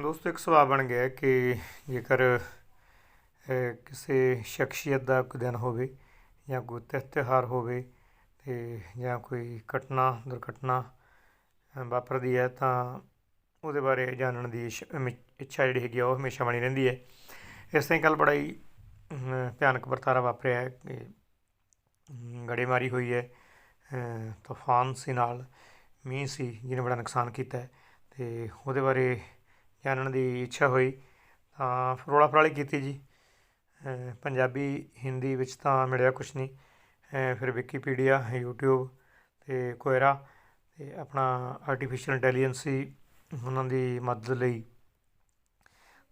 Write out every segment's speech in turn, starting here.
ਦੋਸਤੋ ਇੱਕ ਸਵਾਲ ਬਣ ਗਿਆ ਕਿ ਜੇਕਰ ਕਿਸੇ ਸ਼ਖਸੀਅਤ ਦਾ ਕੋਈ ਦਿਨ ਹੋਵੇ ਜਾਂ ਕੋਈ ਤਿਉਹਾਰ ਹੋਵੇ ਅਤੇ ਜਾਂ ਕੋਈ ਘਟਨਾ, ਦੁਰਘਟਨਾ ਵਾਪਰਦੀ ਹੈ, ਤਾਂ ਉਹਦੇ ਬਾਰੇ ਜਾਣਨ ਦੀ ਇੱਛਾ ਜਿਹੜੀ ਹੈਗੀ ਆ, ਉਹ ਹਮੇਸ਼ਾ ਬਣੀ ਰਹਿੰਦੀ ਹੈ। ਇਸ ਤਰ੍ਹਾਂ ਕੱਲ੍ਹ ਬੜਾ ਹੀ ਭਿਆਨਕ ਵਰਤਾਰਾ ਵਾਪਰਿਆ ਹੈ ਕਿ ਗੜੇਮਾਰੀ ਹੋਈ ਹੈ ਤੂਫਾਨ ਸੀ ਨਾਲ, ਮੀਂਹ ਸੀ, ਜਿਹਨੇ ਬੜਾ ਨੁਕਸਾਨ ਕੀਤਾ ਹੈ ਅਤੇ ਉਹਦੇ ਬਾਰੇ ਜਾਣਨ ਦੀ ਇੱਛਾ ਹੋਈ, ਤਾਂ ਫਰੋਲਾ ਫਰਾਲੀ ਕੀਤੀ ਜੀ। ਪੰਜਾਬੀ, ਹਿੰਦੀ ਵਿੱਚ ਤਾਂ ਮਿਲਿਆ ਕੁਛ ਨਹੀਂ। ਫਿਰ ਵਿਕੀਪੀਡੀਆ ਯੂਟਿਊਬ ਅਤੇ ਕੋਇਰਾ ਅਤੇ ਆਪਣਾ ਆਰਟੀਫਿਸ਼ੀਅਲ ਇੰਟੈਲੀਜੈਂਸੀ ਉਹਨਾਂ ਦੀ ਮਦਦ ਲਈ।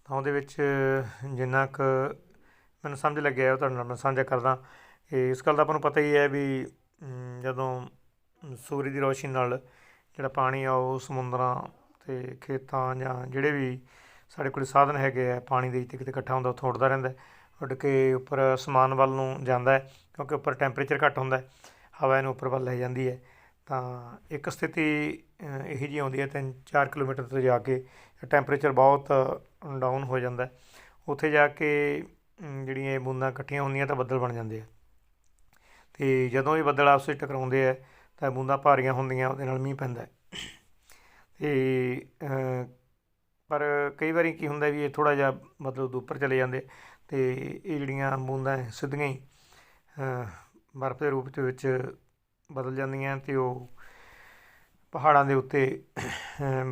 ਤਾਂ ਉਹਦੇ ਵਿੱਚ ਜਿੰਨਾ ਕੁ ਮੈਨੂੰ ਸਮਝ ਲੱਗਿਆ, ਉਹ ਤੁਹਾਡੇ ਨਾਲ ਮੈਂ ਸਾਂਝਾ ਕਰਦਾ। ਕਿ ਇਸ ਗੱਲ ਦਾ ਆਪਾਂ ਨੂੰ ਪਤਾ ਹੀ ਹੈ ਵੀ ਜਦੋਂ ਸੂਰਜ ਦੀ ਰੋਸ਼ਨੀ ਨਾਲ ਜਿਹੜਾ ਪਾਣੀ ਆ, ਉਹ ਸਮੁੰਦਰਾਂ ਅਤੇ ਖੇਤਾਂ ਜਾਂ ਜਿਹੜੇ ਵੀ ਸਾਡੇ ਕੋਲ ਸਾਧਨ ਹੈਗੇ ਆ ਪਾਣੀ ਦੇ ਜਿੱਥੇ ਕਿਤੇ ਇਕੱਠਾ ਹੁੰਦਾ ਉੱਥੋਂ ਉੱਡਦਾ ਰਹਿੰਦਾ ਉੱਡ ਕੇ ਉੱਪਰ ਅਸਮਾਨ ਵੱਲ ਨੂੰ ਜਾਂਦਾ ਹੈ ਕਿਉਂਕਿ ਉੱਪਰ ਟੈਂਪਰੇਚਰ ਘੱਟ ਹੁੰਦਾ ਹਵਾ ਇਹਨੂੰ ਉੱਪਰ ਵੱਲ ਲੈ ਜਾਂਦੀ ਹੈ। ਤਾਂ ਇੱਕ ਸਥਿਤੀ ਇਹੋ ਜਿਹੀ ਆਉਂਦੀ ਹੈ ਤਿੰਨ ਚਾਰ ਕਿਲੋਮੀਟਰ ਤੋਂ ਜਾ ਕੇ ਟੈਂਪਰੇਚਰ ਬਹੁਤ ਡਾਊਨ ਹੋ ਜਾਂਦਾ ਉੱਥੇ ਜਾ ਕੇ ਅਮ, ਜਿਹੜੀਆਂ ਇਹ ਬੂੰਦਾਂ ਇਕੱਠੀਆਂ ਹੁੰਦੀਆਂ ਤਾਂ ਬੱਦਲ ਬਣ ਜਾਂਦੇ ਆ। ਅਤੇ ਜਦੋਂ ਇਹ ਬੱਦਲ ਆਪਸ ਵਿੱਚ ਟਕਰਾਉਂਦੇ ਆ ਤਾਂ ਬੂੰਦਾਂ ਭਾਰੀਆਂ ਹੁੰਦੀਆਂ ਉਹਦੇ ਨਾਲ ਮੀਂਹ ਪੈਂਦਾ ਅਤੇ ਪਰ ਕਈ ਵਾਰੀ ਕੀ ਹੁੰਦਾ ਵੀ ਇਹ ਥੋੜ੍ਹਾ ਜਿਹਾ ਮਤਲਬ ਉੱਪਰ ਚਲੇ ਜਾਂਦੇ ਅਤੇ ਇਹ ਜਿਹੜੀਆਂ ਬੂੰਦਾਂ ਹੈ, ਸਿੱਧੀਆਂ ਹੀ ਬਰਫ਼ ਦੇ ਰੂਪ ਦੇ ਵਿੱਚ ਬਦਲ ਜਾਂਦੀਆਂ ਅਤੇ ਉਹ ਪਹਾੜਾਂ ਦੇ ਉੱਤੇ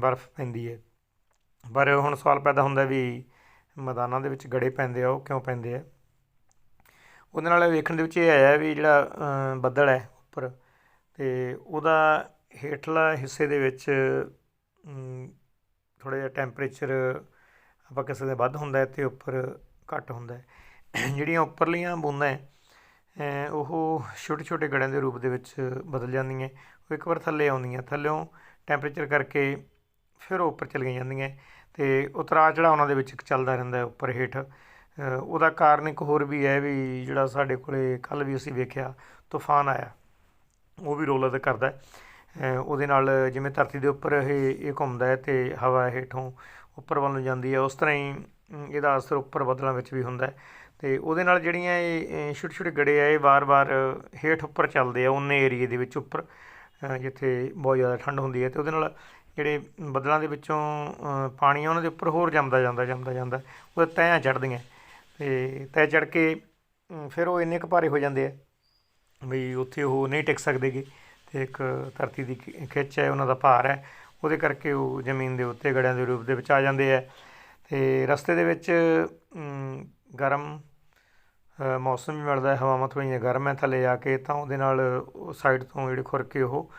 ਬਰਫ਼ ਪੈਂਦੀ ਹੈ। ਪਰ ਹੁਣ ਸਵਾਲ ਪੈਦਾ ਹੁੰਦਾ ਵੀ ਮੈਦਾਨਾਂ ਦੇ ਵਿੱਚ ਗੜੇ ਪੈਂਦੇ ਆ, ਉਹ ਕਿਉਂ ਪੈਂਦੇ ਆ? ਉਹਦੇ ਨਾਲ ਵੇਖਣ ਦੇ ਵਿੱਚ ਇਹ ਆਇਆ ਵੀ ਜਿਹੜਾ ਬੱਦਲ ਹੈ ਉੱਪਰ ਅਤੇ ਉਹਦਾ ਹੇਠਲਾ ਹਿੱਸੇ ਦੇ ਵਿੱਚ ਥੋੜ੍ਹਾ ਜਿਹਾ ਟੈਂਪਰੇਚਰ ਆਪਾਂ ਕਹਿ ਸਕਦੇ ਵੱਧ ਹੁੰਦਾ ਅਤੇ ਉੱਪਰ ਘੱਟ ਹੁੰਦਾ ਜਿਹੜੀਆਂ ਉੱਪਰਲੀਆਂ ਬੂੰਦਾਂ ਉਹ ਛੋਟੇ ਛੋਟੇ ਗੜਿਆਂ ਦੇ ਰੂਪ ਦੇ ਵਿੱਚ ਬਦਲ ਜਾਂਦੀਆਂ ਉਹ ਇੱਕ ਵਾਰ ਥੱਲੇ ਆਉਂਦੀਆਂ ਥੱਲਿਓਂ ਟੈਂਪਰੇਚਰ ਕਰਕੇ ਫਿਰ ਉਹ ਉੱਪਰ ਚਲੀਆਂ ਜਾਂਦੀਆਂ ਅਤੇ ਉਤਰਾਅ ਚੜਾਅ ਉਹਨਾਂ ਦੇ ਵਿੱਚ ਇੱਕ ਚੱਲਦਾ ਰਹਿੰਦਾ ਉੱਪਰ ਹੇਠ। ਉਹਦਾ ਕਾਰਨ ਇੱਕ ਹੋਰ ਵੀ ਹੈ ਵੀ ਜਿਹੜਾ ਸਾਡੇ ਕੋਲੇ ਕੱਲ੍ਹ ਵੀ ਅਸੀਂ ਵੇਖਿਆ, ਤੂਫਾਨ ਆਇਆ, ਉਹ ਵੀ ਰੋਲ ਅਦਾ ਕਰਦਾ ਉਹਦੇ ਨਾਲ ਜਿਵੇਂ ਧਰਤੀ ਦੇ ਉੱਪਰ ਇਹ ਇਹ ਘੁੰਮਦਾ ਹੈ ਅਤੇ ਹਵਾ ਹੇਠੋਂ ਉੱਪਰ ਵੱਲ ਨੂੰ ਜਾਂਦੀ ਹੈ, ਉਸ ਤਰ੍ਹਾਂ ਹੀ ਇਹਦਾ ਅਸਰ ਉੱਪਰ ਬੱਦਲਾਂ ਵਿੱਚ ਵੀ ਹੁੰਦਾ ਅਤੇ ਉਹਦੇ ਨਾਲ ਜਿਹੜੀਆਂ ਇਹ ਛੋਟੇ ਛੋਟੇ ਗੜੇ ਆ, ਇਹ ਵਾਰ-ਵਾਰ ਹੇਠ ਉੱਪਰ ਚੱਲਦੇ ਆ ਉਨੇ ਏਰੀਏ ਦੇ ਵਿੱਚ ਉੱਪਰ ਜਿੱਥੇ ਬਹੁਤ ਜ਼ਿਆਦਾ ਠੰਡ ਹੁੰਦੀ ਹੈ ਅਤੇ ਉਹਦੇ ਨਾਲ ਜਿਹੜੇ ਬੱਦਲਾਂ ਦੇ ਵਿੱਚੋਂ ਪਾਣੀ ਆ, ਉਹਨਾਂ ਦੇ ਉੱਪਰ ਹੋਰ ਜੰਮਦਾ ਜਾਂਦਾ ਜੰਮਦਾ ਜਾਂਦਾ ਉਹ ਤਹਿਆਂ ਚੜ੍ਹਦੀਆਂ। ਅਤੇ ਤਹਿ ਚੜ੍ਹ ਕੇ ਫਿਰ ਉਹ ਇੰਨੇ ਕੁ ਭਾਰੇ ਹੋ ਜਾਂਦੇ ਆ, ਵੀ ਉੱਥੇ ਉਹ ਨਹੀਂ ਟਿਕ ਸਕਦੇਗੇ ਅਤੇ ਇੱਕ ਧਰਤੀ ਦੀ ਖਿ- ਖਿੱਚ ਹੈ, ਉਹਨਾਂ ਦਾ ਭਾਰ ਹੈ। ਉਹਦੇ ਕਰਕੇ ਉਹ ਜ਼ਮੀਨ ਦੇ ਉੱਤੇ ਗੜਿਆਂ ਦੇ ਰੂਪ ਦੇ ਵਿੱਚ ਆ ਜਾਂਦੇ ਹੈ। ਅਤੇ ਰਸਤੇ ਦੇ ਵਿੱਚ ਗਰਮ ਮੌਸਮ ਵੀ ਮਿਲਦਾ ਹੈ। ਹਵਾਵਾਂ ਥੋੜ੍ਹੀਆਂ ਗਰਮ ਹੈ ਥੱਲੇ ਜਾ ਕੇ, ਤਾਂ ਉਹਦੇ ਨਾਲ ਉਹ ਸਾਈਡ ਤੋਂ ਜਿਹੜੇ ਖੁਰ ਕੇ ਉਹ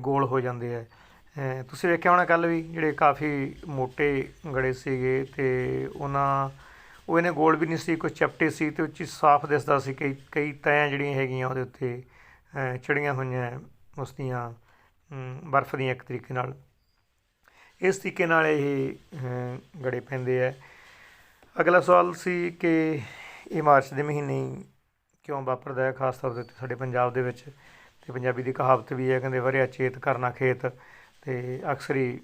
ਗੋਲ ਹੋ ਜਾਂਦੇ ਹੈ। ਤੁਸੀਂ ਵੇਖਿਆ ਹੋਣਾ ਕੱਲ੍ਹ ਵੀ ਜਿਹੜੇ ਕਾਫੀ ਮੋਟੇ ਗੜੇ ਸੀਗੇ ਅਤੇ ਉਹਨਾਂ, ਉਹ ਇਹਨੇ ਗੋਲ ਵੀ ਨਹੀਂ ਸੀ ਕੁਝ ਚਪਟੇ ਸੀ ਅਤੇ ਉੱਚੀ ਸਾਫ਼ ਦਿਸਦਾ ਸੀ। ਕਈ ਕਈ ਤੈਆਂ ਜਿਹੜੀਆਂ ਹੈਗੀਆਂ ਉਹਦੇ ਉੱਤੇ ਚੜੀਆਂ ਹੋਈਆਂ ਉਸ ਦੀਆਂ ਬਰਫ਼ ਦੀਆਂ ਇੱਕ ਤਰੀਕੇ ਨਾਲ। ਇਸ ਤਰੀਕੇ ਨਾਲ ਇਹ ਗੜੇ ਪੈਂਦੇ ਹੈ ਅਗਲਾ ਸਵਾਲ ਸੀ ਕਿ ਇਹ ਮਾਰਚ ਦੇ ਮਹੀਨੇ ਕਿਉਂ ਵਾਪਰਦਾ ਹੈ? ਖਾਸ ਤੌਰ ਦੇ ਉੱਤੇ ਸਾਡੇ ਪੰਜਾਬ ਦੇ ਵਿੱਚ ਅਤੇ ਪੰਜਾਬੀ ਦੀ ਕਹਾਵਤ ਵੀ ਹੈ, ਕਹਿੰਦੇ ਵਰਿਆ ਚੇਤ ਕਰਨਾ ਖੇਤ। ਅਤੇ ਅਕਸਰ ਹੀ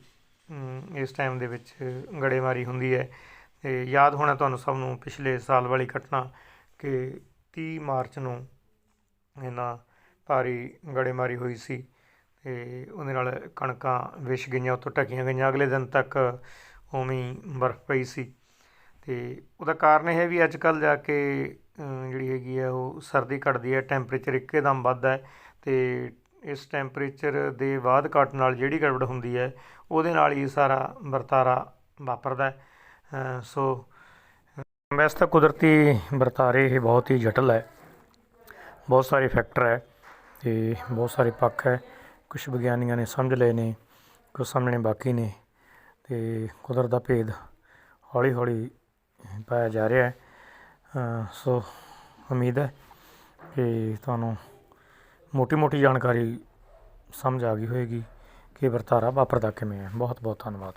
ਇਸ ਟਾਈਮ ਦੇ ਵਿੱਚ ਗੜੇਮਾਰੀ ਹੁੰਦੀ ਹੈ। ਅਤੇ ਯਾਦ ਹੋਣਾ ਤੁਹਾਨੂੰ ਸਭ ਨੂੰ ਪਿਛਲੇ ਸਾਲ ਵਾਲੀ ਘਟਨਾ ਕਿ 30 ਮਾਰਚ ਨੂੰ ਇਹਨਾਂ ਭਾਰੀ ਗੜੇਮਾਰੀ ਹੋਈ ਸੀ ਅਤੇ ਉਹਦੇ ਨਾਲ ਕਣਕਾਂ ਵਿਛ ਗਈਆਂ ਉੱਤੋਂ ਢਕੀਆਂ ਗਈਆਂ। ਅਗਲੇ ਦਿਨ ਤੱਕ ਉਵੇਂ ਬਰਫ਼ ਪਈ ਸੀ। ਅਤੇ ਉਹਦਾ ਕਾਰਨ ਇਹ ਹੈ ਵੀ ਅੱਜ ਕੱਲ੍ਹ ਜਾ ਕੇ ਜਿਹੜੀ ਹੈਗੀ ਹੈ ਉਹ ਸਰਦੀ ਘਟਦੀ ਹੈ, ਟੈਂਪਰੇਚਰ ਇੱਕਦਮ ਵੱਧਦਾ ਹੈ ਅਤੇ ਇਸ ਟੈਂਪਰੇਚਰ ਦੇ ਬਾਅਦ ਘਟ ਨਾਲ ਜਿਹੜੀ ਗੜਬੜ ਹੁੰਦੀ ਹੈ, ਉਹਦੇ ਨਾਲ ਹੀ ਸਾਰਾ ਵਰਤਾਰਾ ਵਾਪਰਦਾ ਸੋ ਵੈਸੇ ਤਾਂ ਕੁਦਰਤੀ ਵਰਤਾਰੇ ਇਹ ਬਹੁਤ ਹੀ ਜਟਲ ਹੈ। ਬਹੁਤ ਸਾਰੇ ਫੈਕਟਰ ਹੈ। ਅਤੇ ਬਹੁਤ ਸਾਰੇ ਪੱਖ ਹੈ। ਕੁਝ ਵਿਗਿਆਨੀਆਂ ਨੇ ਸਮਝ ਲਏ ਨੇ ਕੁਝ ਸਮਝਣੇ ਬਾਕੀ ਨੇ ਅਤੇ ਕੁਦਰਤ ਦਾ ਭੇਦ ਹੌਲੀ ਹੌਲੀ ਪਾਇਆ ਜਾ ਰਿਹਾ ਹੈ। ਸੋ ਉਮੀਦ ਹੈ ਕਿ ਤੁਹਾਨੂੰ ਮੋਟੀ ਮੋਟੀ ਜਾਣਕਾਰੀ ਸਮਝ ਆ ਗਈ ਹੋਏਗੀ ਕਿ ਵਰਤਾਰਾ ਵਾਪਰਦਾ ਕਿਵੇਂ ਹੈ। ਬਹੁਤ ਬਹੁਤ ਧੰਨਵਾਦ।